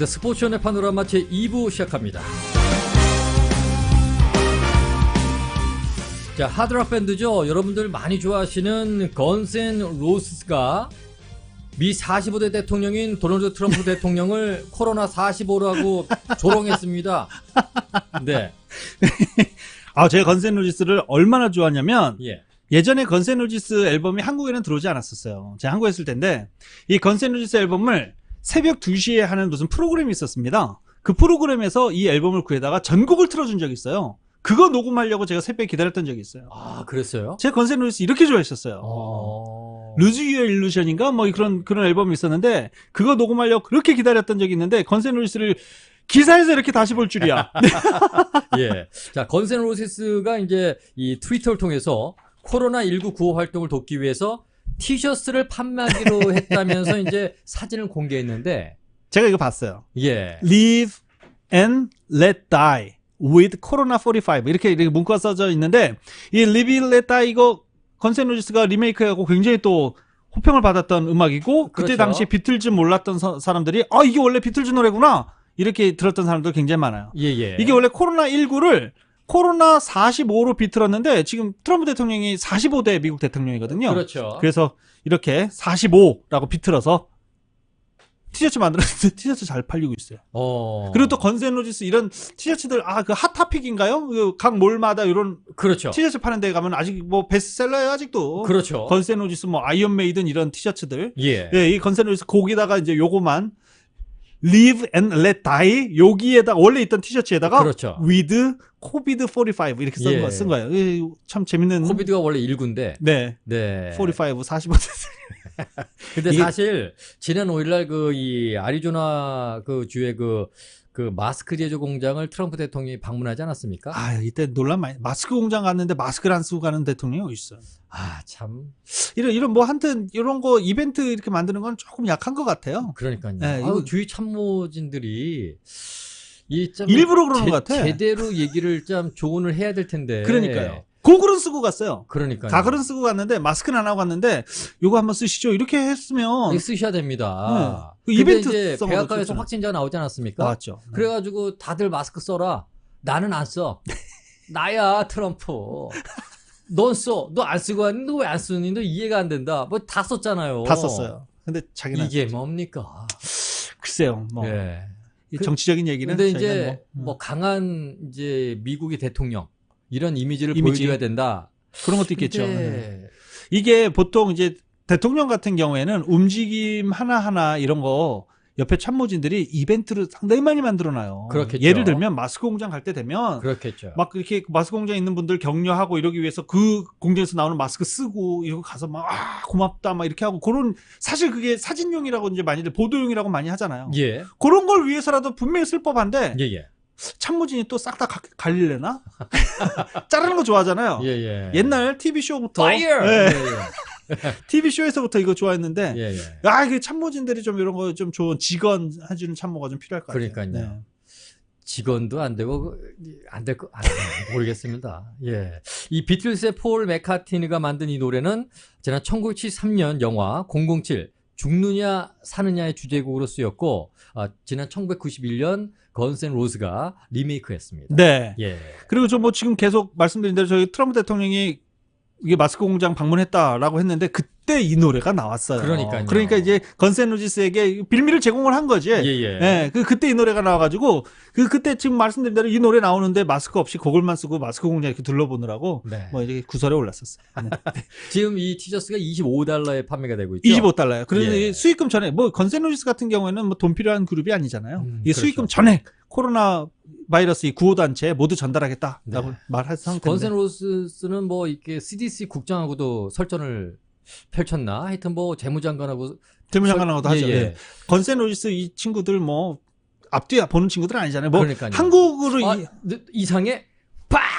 네, 스포츠연의 파노라마 제 2부 시작합니다. 자, 하드락 밴드죠. 여러분들 많이 좋아하시는 건센 로스가 미 45대 대통령인 도널드 트럼프 대통령을 코로나 45라고 조롱했습니다. 네. 아, 제가 건센 로지스를 얼마나 좋아하냐면 예. 예전에 건센 로지스 앨범이 한국에는 들어오지 않았었어요. 제가 한국에 있을 텐데 이 건센 로지스 앨범을 새벽 2시에 하는 무슨 프로그램이 있었습니다. 그 프로그램에서 이 앨범을 구해다가 전곡을 틀어준 적이 있어요. 그거 녹음하려고 제가 새벽에 기다렸던 적이 있어요. 아, 그랬어요? 제가 건센로지스 이렇게 좋아했었어요. 어. 루즈 유어 일루션인가 뭐 그런 그런 앨범이 있었는데 그거 녹음하려고 그렇게 기다렸던 적이 있는데 건센로지스를 기사에서 이렇게 다시 볼 줄이야. 예. 자, 건센 로세스가 이제 이 트위터를 통해서 코로나19 구호 활동을 돕기 위해서 티셔츠를 판매하기로 했다면서 이제 사진을 공개했는데, 제가 이거 봤어요. 예. Live and let die with Corona 45 이렇게 이렇게 문구가 써져 있는데 이 Live and let die 이거 건센로지스가 리메이크하고 굉장히 또 호평을 받았던 음악이고 그때 그렇죠. 당시에 비틀즈 몰랐던 서- 사람들이 아 이게 원래 비틀즈 노래구나 이렇게 들었던 사람들 굉장히 많아요. 예, 예. 이게 원래 코로나 19를 코로나 45로 비틀었는데 지금 트럼프 대통령이 45대 미국 대통령이거든요. 그렇죠. 그래서 이렇게 45라고 비틀어서 티셔츠 만들었는데 티셔츠 잘 팔리고 있어요. 어. 그리고 또 건센로지스 이런 티셔츠들 아 그 핫타픽인가요? 그 각 몰마다 이런 그렇죠. 티셔츠 파는 데 가면 아직 뭐 베스트셀러예요 아직도. 그렇죠. 건센로지스 뭐 아이언 메이든 이런 티셔츠들. 예. 예, 이 건센로지스 거기다가 이제 요거만 Live and Let Die 여기에다가 원래 있던 티셔츠에다가 그렇죠. with COVID 45 이렇게 쓴, 예. 거, 쓴 거예요. 예, 참 재밌는. 코비드가 원래 19인데, 네. 네. 45, 45. 근데 이게- 사실 지난 5일날 그 이 아리조나 그 주의 그, 그 마스크 제조 공장을 트럼프 대통령이 방문하지 않았습니까? 아, 이때 논란 많이. 마스크 공장 갔는데 마스크를 안 쓰고 가는 대통령이 어디 있어요. 아, 참. 이런 이런 뭐 한튼 이런 거 이벤트 이렇게 만드는 건 조금 약한 것 같아요. 그러니까요. 네, 아유, 이거- 주위 참모진들이 이좀 일부러 그러는 것 같아. 제대로 얘기를 좀 조언을 해야 될 텐데. 그러니까요. 고글은 쓰고 갔어요. 그러니까요. 가글은 쓰고 갔는데 마스크는 안 하고 갔는데 요거 한번 쓰시죠. 이렇게 했으면 이거 쓰셔야 됩니다. 네. 그 근데 이벤트 이제 백악관에서. 확진자가 나오지 않았습니까? 나왔죠. 네. 그래가지고 다들 마스크 써라. 나는 안 써. 나야 트럼프. 넌 써. 너 안 쓰고 왔는데 왜 안 쓰니? 너 이해가 안 된다. 뭐 다 썼잖아요. 다 썼어요. 근데 자기는 이게. 뭡니까? 글쎄요. 뭐 예. 이 그- 정치적인 얘기는 근데 이제 뭐, 음, 뭐 강한 이제 미국의 대통령 이런 이미지를 이미지. 보여줘야 된다. 그런 것도 있겠죠. 네. 이게 보통 이제 대통령 같은 경우에는 움직임 하나하나 이런 거 옆에 참모진들이 이벤트를 상당히 많이 만들어놔요. 그렇겠죠. 예를 들면 마스크 공장 갈 때 되면 그렇겠죠. 막 이렇게 마스크 공장에 있는 분들 격려하고 이러기 위해서 그 공장에서 나오는 마스크 쓰고 이러고 가서 막 아, 고맙다 막 이렇게 하고 그런 사실 그게 사진용이라고 이제 많이들 보도용이라고 많이 하잖아요. 예. 그런 걸 위해서라도 분명히 쓸 법한데 예, 예. 참모진이 또 싹 다 갈릴래나? 자르는 거 좋아하잖아요. 예, 예. 옛날 TV 쇼부터 파이어! 예, 예, TV 쇼에서부터 이거 좋아했는데 예. 예, 예. 아, 그 참모진들이 좀 이런 거 좀 좋은 직원 해주는 참모가 좀 필요할 것 같아요. 그러니까요. 네. 직원도 안 되고 안 될 거, 아, 모르겠습니다. 예. 이 비틀스의 폴 맥카티니가 만든 이 노래는 지난 1973년 영화 007 죽느냐 사느냐의 주제곡으로 쓰였고 아, 지난 1991년 건센 로스가 리메이크했습니다. 네. 예. 그리고 저 뭐 지금 계속 말씀드린 대로 저희 트럼프 대통령이 이게 마스크 공장 방문했다라고 했는데 그때 이 노래가 나왔어요. 그러니까요. 그러니까 이제 건센루지스에게 빌미를 제공을 한 거지. 예, 예. 예, 그 그때 이 노래가 나와가지고 그 그때 지금 말씀드린 대로 이 노래 나오는데 마스크 없이 그걸만 쓰고 마스크 공장 이렇게 둘러보느라고 네. 뭐 이렇게 구설에 올랐었어요. 네. 지금 이 티셔츠가 25달러에 판매가 되고 있죠. 25달러요. 그래서 예. 이 수익금 전에 뭐 건센루지스 같은 경우에는 뭐 돈 필요한 그룹이 아니잖아요. 음, 이 그렇죠. 수익금 전에 코로나 바이러스 이 구호 단체에 모두 전달하겠다라고 네. 말할 상태인데. 건센 로스는 뭐 이렇게 CDC 국장하고도 설전을 펼쳤나? 하여튼 뭐 재무장관하고 재무장관하고도 설- 하죠. 예, 예. 네. 건센루지스 이 친구들 뭐 앞뒤 보는 친구들 아니잖아요. 뭐 그러니까요. 한국으로 아, 이, 느- 이상해?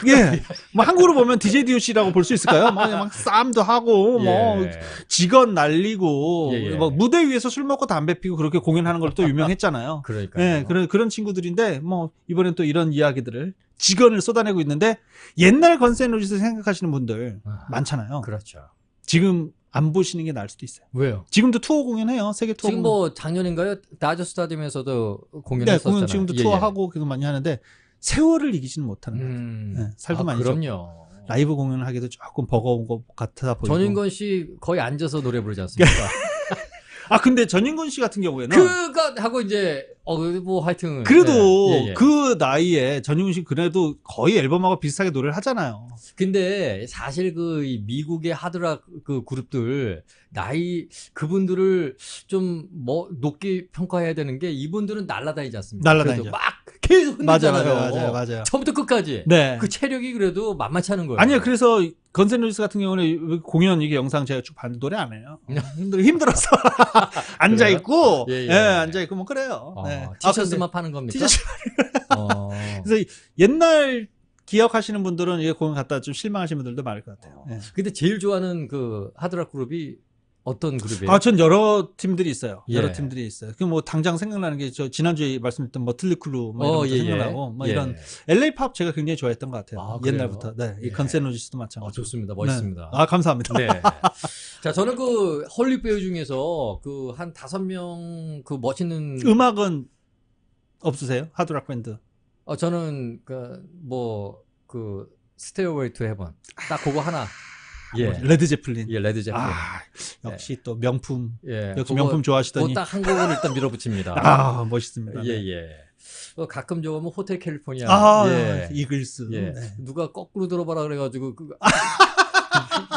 팍! 예, 뭐 한국으로 보면 DJ DOC라고 볼 수 있을까요? 뭐막 싸움도 하고 뭐 예. 직원 날리고 예, 예. 뭐 무대 위에서 술 먹고 담배 피고 그렇게 공연하는 걸로 또 유명했잖아요. 그러니까. 예, 그런 그런 친구들인데 뭐 이번엔 또 이런 이야기들을 직원을 쏟아내고 있는데 옛날 건센루지스 생각하시는 분들 아, 많잖아요. 그렇죠. 지금 안 보시는 게 나을 수도 있어요. 왜요? 지금도 투어 공연해요. 세계 투어 지금 공연. 뭐 작년인가요? 다저 스타디움에서도 네, 공연했었잖아요. 공연 지금도 예, 투어하고 그거 많이 하는데 세월을 이기지는 못하는 예. 거예요. 음. 네, 살도 아, 많이 그럼요. 라이브 공연을 하기도 조금 버거운 것 같아 보이고. 전인권 씨 거의 앉아서 노래 부르지 않습니까? 아 근데 전인권 씨 같은 경우에는 그거 하고 이제 어뭐 하여튼 그래도 예, 예, 예. 그 나이에 전인권 씨 그래도 거의 앨범하고 비슷하게 노래를 하잖아요. 근데 사실 그이 미국의 하드락 그 그룹들 나이 그분들을 좀 뭐 높게 평가해야 되는 게 이분들은 날라다니지 않습니까? 날라다니죠. 막 계속 맞아, 흔들잖아요. 맞아, 맞아요, 맞아요. 처음부터 끝까지. 네. 그 체력이 그래도 만만치 않은 거예요. 아니요, 그래서 건센루이스 같은 경우는 공연 이게 영상 제가 쭉 봤는데 노래 안 해요. 어, 힘들 힘들어서 앉아 있고, 예, 예, 예. 앉아 있고 뭐 그래요. 어, 네. 아, 티셔츠만 파는 겁니까? 티셔츠. 어. 그래서 옛날 기억하시는 분들은 이게 공연 갔다 좀 실망하시는 분들도 많을 것 같아요. 예. 근데 제일 좋아하는 그 하드락 그룹이 어떤 그룹이에요? 아, 전 여러 팀들이 있어요. 예. 여러 팀들이 있어요. 그 뭐 당장 생각나는 게 저 지난주에 말씀드렸던 머틀리 크루 뭐 이런 어, 것도 예, 예. 생각나고 뭐 예. 이런 LA 팝 제가 굉장히 좋아했던 것 같아요. 아? 옛날부터. 네. 이 예. 건센로지스도 어, 마찬가지. 좋습니다. 멋있습니다. 아, 감사합니다. 네. 자, 저는 그 헐리 배우 중에서 그 한 다섯 명 그 멋있는 음악은 없으세요? 하드락 밴드. 어 저는 그 뭐그 스테이웨이 투 헤븐 딱 그거 하나. 예. 뭐, 레드 제플린. 예, 레드 제플린. 아, 역시 또 명품. 예. 역시 그거- 명품 좋아하시더니. 그거 딱한 곡을 일단 밀어붙입니다. 아, 멋있습니다. 예, 예. 어, 가끔 뭐 호텔 캘리포니아. 아, 예. 이글스. 예. 네. 누가 거꾸로 들어봐라 그래가지고 그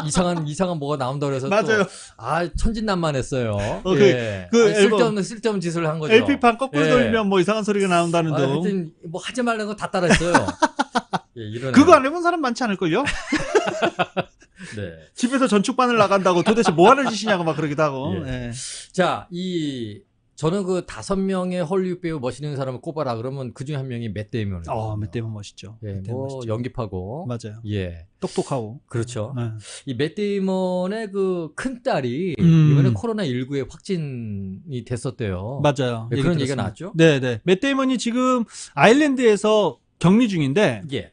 이상한 이상한 뭐가 나온다 그래서 또 맞아요. 아 천진난만했어요. 그- 예. 그 아니, 앨범- 쓸데없는 쓸데없는 짓을 한 거죠. LP판 거꾸로 예. 돌리면 뭐 이상한 소리가 나온다는 아, 둥. 하여튼 뭐 하지 말라는 거 다 따라했어요. 예, 이런 그거 안 해본 사람 많지 않을걸요? 네. 집에서 전축반을 나간다고 도대체 뭐 하는 짓이냐고 막 그러기도 하고. 예. 예. 자, 이 저는 그 다섯 명의 헐리우드 배우 멋있는 사람을 꼽아라 그러면 그 중에 한 명이 맷 데이먼. 어, 맷 데이먼 멋있죠. 예, 맷 데이먼 뭐 멋있죠. 연기파고. 맞아요. 예, 똑똑하고. 그렇죠. 네. 이맷 데이먼의 그 큰 딸이 음. 이번에 코로나 19에 확진이 됐었대요. 맞아요. 네, 얘기 그런. 얘기가 나왔죠? 네, 네. 맷 데이먼이 지금 아일랜드에서 격리 중인데 예.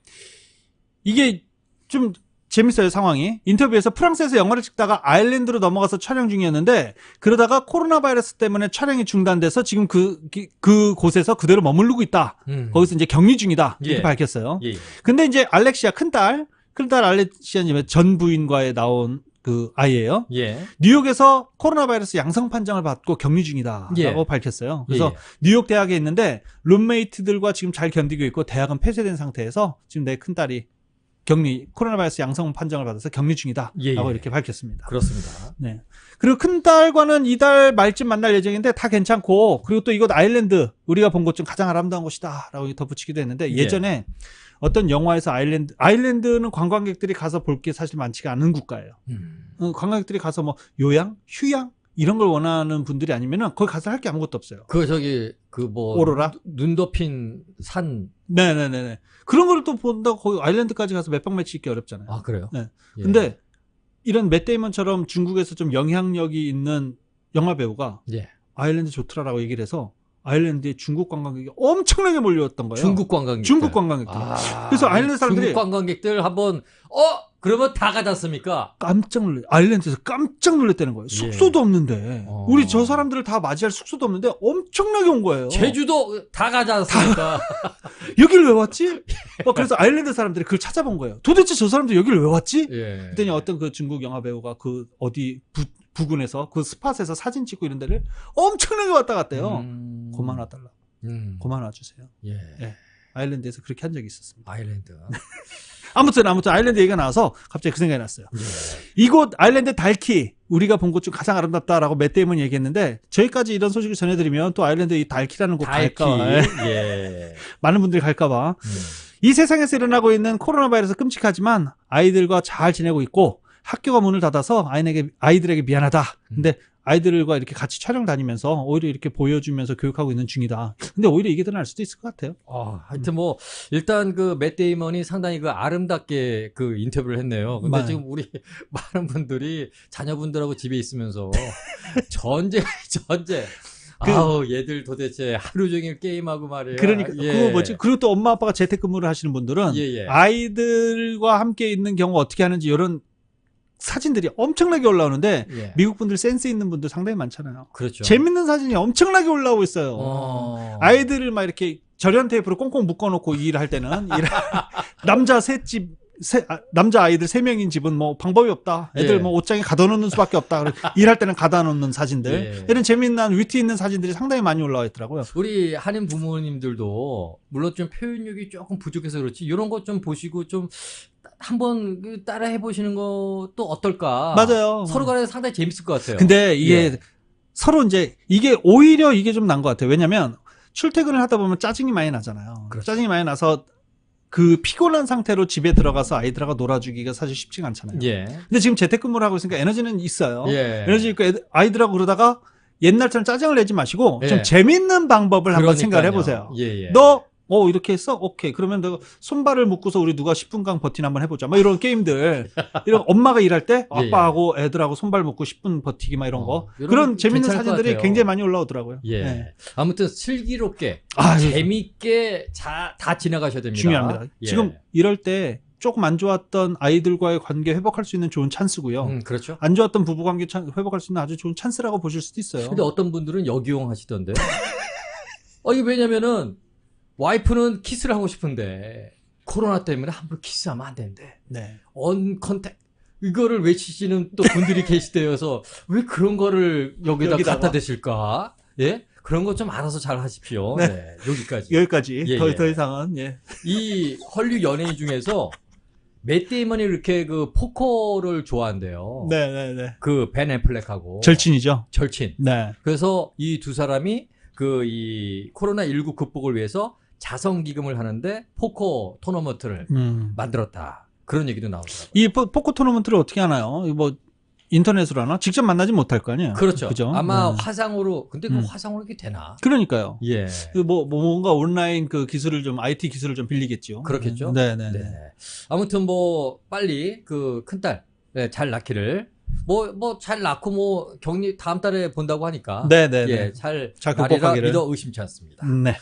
이게 좀 재밌어요 상황이 인터뷰에서 프랑스에서 영화를 찍다가 아일랜드로 넘어가서 촬영 중이었는데 그러다가 코로나 바이러스 때문에 촬영이 중단돼서 지금 그, 그- 그 곳에서 그대로 머무르고 있다 음. 거기서 이제 격리 중이다 이렇게 예. 밝혔어요 예. 근데 이제 알렉시아 큰딸 큰딸 알렉시아님의 전 부인과에 나온 그 아이예요 예. 뉴욕에서 코로나 바이러스 양성 판정을 받고 격리 중이다라고 예. 밝혔어요 그래서 예. 뉴욕 대학에 있는데 룸메이트들과 지금 잘 견디고 있고 대학은 폐쇄된 상태에서 지금 내 큰 딸이 격리 코로나 바이러스 양성 판정을 받아서 격리 중이다라고 예, 예. 이렇게 밝혔습니다. 그렇습니다. 네. 그리고 큰 딸과는 이달 말쯤 만날 예정인데 다 괜찮고 그리고 또 이곳 아일랜드 우리가 본 곳 중 가장 아름다운 곳이다라고 덧붙이기도 했는데 예. 예전에 어떤 영화에서 아일랜드 아일랜드는 관광객들이 가서 볼 게 사실 많지가 않은 국가예요. 음. 어, 관광객들이 가서 뭐 요양, 휴양 이런 걸 원하는 분들이 아니면은 거기 가서 할 게 아무것도 없어요. 그 저기 그 뭐 오로라? 눈 덮인 산. 네네네네. 그런 걸 또 본다고 거기 아일랜드까지 가서 몇박 며칠 있기 어렵잖아요. 아 그래요? 네. 예. 근데 이런 맷 데이먼처럼 중국에서 좀 영향력이 있는 영화 배우가 예. 아일랜드 좋더라라고 얘기를 해서 아일랜드에 중국 관광객이 엄청나게 몰려왔던 거예요. 중국 관광객들. 중국 관광객들. 아, 그래서 아일랜드 사람들이- 중국 관광객들 한번 어 그러면 다 가지 않습니까? 깜짝 놀래. 아일랜드에서 깜짝 놀랐다는 거예요. 예. 숙소도 없는데. 어. 우리 저 사람들을 다 맞이할 숙소도 없는데 엄청나게 온 거예요. 제주도 다 가지 않습니까? 여기를 왜 왔지? 어, 그래서 아일랜드 사람들이 그걸 찾아본 거예요. 도대체 저 사람들 여기를 왜 왔지? 예. 그랬더니 어떤 그 중국 영화 배우가 그 어디 부, 부근에서 그 스팟에서 사진 찍고 이런 데를 엄청나게 왔다 갔대요. 음. 고만 와달라. 음. 고만 와주세요. 예. 예. 아일랜드에서 그렇게 한 적이 있었습니다. 아일랜드. 아무튼 아무튼 아일랜드 얘기가 나와서 갑자기 그 생각이 났어요. 예. 이곳 아일랜드 달키 우리가 본 곳 중 가장 아름답다라고 맷 데이먼이 얘기했는데 저희까지 이런 소식을 전해드리면 또 아일랜드 이 달키라는 곳 달키. 갈까 예. 많은 분들이 갈까봐 음. 이 세상에서 일어나고 있는 코로나 바이러스 끔찍하지만 아이들과 잘 지내고 있고 학교가 문을 닫아서 아이에게 아이들에게 미안하다. 근데 아이들과 이렇게 같이 촬영 다니면서 오히려 이렇게 보여주면서 교육하고 있는 중이다. 근데 오히려 이게 더 나을 수도 있을 것 같아요. 아, 하여튼 뭐 일단 그 맷 데이먼이 상당히 그 아름답게 그 인터뷰를 했네요. 근데 맞아요. 지금 우리 많은 분들이 자녀분들하고 집에 있으면서 전제 전제 그- 아우 얘들 도대체 하루 종일 게임하고 말이에요. 그러니까 예. 그거 뭐지? 그리고 또 엄마 아빠가 재택근무를 하시는 분들은 예, 예. 아이들과 함께 있는 경우 어떻게 하는지 이런 사진들이 엄청나게 올라오는데 예. 미국 분들 센스 있는 분들 상당히 많잖아요. 그렇죠. 재밌는 사진이 엄청나게 올라오고 있어요. 어. 아이들을 막 이렇게 절연 테이프로 꽁꽁 묶어놓고 일할 때는 일 남자 셋집 세, 아, 남자 아이들 세 명인 집은 뭐 방법이 없다. 애들 예. 뭐 옷장에 가둬놓는 수밖에 없다. 일할 때는 가둬놓는 사진들 예. 이런 재미난 위트 있는 사진들이 상당히 많이 올라와 있더라고요. 우리 한인 부모님들도 물론 좀 표현력이 조금 부족해서 그렇지 이런 것 좀 보시고 좀 한번 그 따라 해보시는 것도 어떨까? 맞아요. 서로 간에 상당히 재밌을 것 같아요. 근데 이게 예. 서로 이제 이게 오히려 이게 좀 난 것 같아요. 왜냐면 출퇴근을 하다 보면 짜증이 많이 나잖아요. 그렇죠. 짜증이 많이 나서 그 피곤한 상태로 집에 들어가서 아이들하고 놀아주기가 사실 쉽지가 않잖아요. 예. 근데 지금 재택근무를 하고 있으니까 에너지는 있어요. 예. 에너지 있고 아이들하고 그러다가 옛날처럼 짜증을 내지 마시고 예. 좀 재밌는 방법을 한번 생각을 그러니까요. 해보세요. 예, 예. 너, 어, 이렇게 했어? 오케이. 그러면 너 손발을 묶고서 우리 누가 10분간 버티나 한번 해보자. 막 이런 게임들. 이런 엄마가 일할 때 예, 예. 아빠하고 애들하고 손발 묶고 10분 버티기 막 이런 어, 거. 이런 그런 거 재밌는 사진들이. 굉장히 많이 올라오더라고요. 예. 네. 아무튼 슬기롭게 아, 재밌게 자, 다 지나가셔야 됩니다. 중요합니다. 예. 지금 이럴 때 조금 안 좋았던 아이들과의 관계 회복할 수 있는 좋은 찬스고요. 음, 그렇죠. 안 좋았던 부부 관계 찬- 회복할 수 있는 아주 좋은 찬스라고 보실 수도 있어요. 근데 어떤 분들은 역이용 하시던데. 어, 이게 왜냐면은 와이프는 키스를 하고 싶은데 코로나 때문에 함부로 키스하면 안 된대. 네. 언 컨택 이거를 외치시는 또 분들이 계시대여서 왜 그런 거를 여기다 여기다가? 갖다 대실까? 예? 그런 거좀 알아서 잘 하십시오. 네. 네. 여기까지. 여기까지. 예, 더, 예. 더 이상은, 예. 이 헐리우드 연예인 중에서 맷 데이먼이 이렇게 그 포커를 좋아한대요. 네네네. 그 벤 애플렉하고 절친이죠. 절친. 네. 그래서 이 두 사람이 그 이 코로나 19 극복을 위해서 자선 기금을 하는데 포커 토너먼트를 음. 만들었다. 그런 얘기도 나오더라고요. 이 포- 포커 토너먼트를 어떻게 하나요? 뭐 인터넷으로 하나? 직접 만나지 못할 거 아니에요? 그렇죠. 그죠? 아마 네. 화상으로 근데 그 음. 화상으로 이게 되나? 그러니까요. 예. 그 뭐, 뭐 뭔가 온라인 그 기술을 좀 IT 기술을 좀 빌리겠죠. 그렇겠죠. 네 네. 네. 네. 아무튼 뭐 빨리 그 큰딸 네, 잘 낳기를 뭐 뭐 잘 낳고 뭐 격리 다음 달에 본다고 하니까 네네. 예, 잘 잘 극복하기를. 믿어 의심치 않습니다. 네.